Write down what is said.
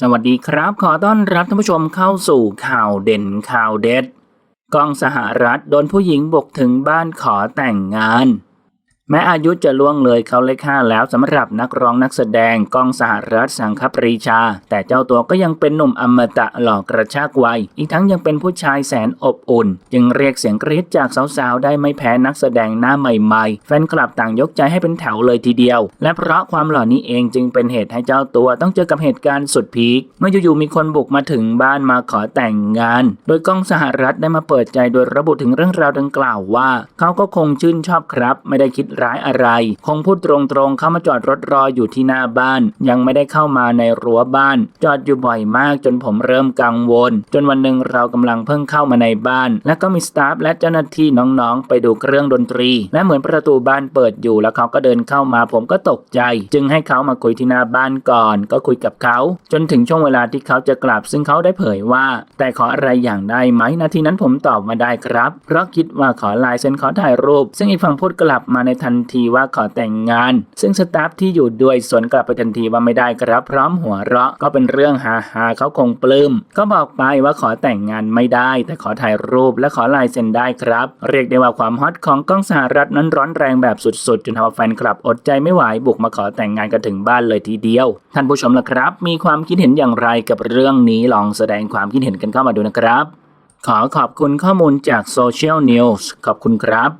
สวัสดีครับ ขอต้อนรับท่านผู้ชมเข้าสู่ข่าวเด่นข่าวเด็ดกองสหรัฐโดนผู้หญิงบุกถึงบ้านขอแต่งงาน แม้อายุจะล่วงเลยเขาเลขห้าแล้วสำหรับนักร้องนักแสดงกองสหรัฐสังคปรีชา แต่เจ้าตัวก็ยังเป็นหนุ่มอมตะหล่อกระชากวัย อีกทั้งยังเป็นผู้ชายแสนอบอุ่น จึงเรียกเสียงกรี๊ดจากสาวๆ ได้ไม่แพ้นักแสดงหน้าใหม่ๆ แฟนคลับต่างยกใจให้เป็นแถวเลยทีเดียว และเพราะความหล่อนี้เองจึงเป็นเหตุให้เจ้าตัวต้องเจอกับเหตุการณ์สุดพีคเมื่ออยู่ๆมีคนบุกมาถึงบ้านมาขอแต่งงาน โดยกองสหรัฐได้มาเปิดใจโดยระบุถึงเรื่องราวดังกล่าวว่า เขาก็คงชื่นชอบครับ ไม่ได้คิดร้ายอะไร คงพูดตรงๆ เข้ามาจอดรถรออยู่ที่หน้าบ้าน ยังไม่ได้เข้ามาในรั้วบ้าน จอดอยู่บ่อยมากจนผมเริ่มกังวล จนวันหนึ่งเรากำลังเพิ่งเข้ามาในบ้าน และก็มีสตาฟและเจ้าหน้าที่น้องๆ ไปดูเครื่องดนตรี และเหมือนประตูบ้านเปิดอยู่ แล้วเขาก็เดินเข้ามา ผมก็ตกใจ จึงให้เขามาคุยที่หน้าบ้านก่อน ก็คุยกับเขา จนถึงช่วงเวลาที่เขาจะกลับ ซึ่งเขาได้เผยว่า แต่ขออะไรอย่างได้ไหมนาทีนั้นผมตอบมาได้ครับ เพราะคิดว่าขอลายเซ็นขอถ่ายรูป ซึ่งอีกฝั่งพูดกลับมาในทันทีว่าขอแต่งงาน ซึ่งสตาฟที่อยู่ด้วยสวนกลับไปทันทีว่าไม่ได้ครับพร้อมหัวเราะก็เป็นเรื่องฮาฮาเขาคงปลื้ม ก็บอกไปว่าขอแต่งงานไม่ได้ แต่ขอถ่ายรูปและขอลายเซ็นได้ครับ เรียกได้ว่าความฮอตของกล้องสหรัฐนั้นร้อนแรงแบบสุดๆ จนทำเอาแฟนคลับอดใจไม่ไหวบุกมาขอแต่งงานกันถึงบ้านเลยทีเดียว ท่านผู้ชมล่ะครับ มีความคิดเห็นอย่างไรกับเรื่องนี้ลองแสดงความคิดเห็นกันเข้ามาดูนะครับ ขอขอบคุณข้อมูลจากโซเชียลนิวส์ขอบคุณครับ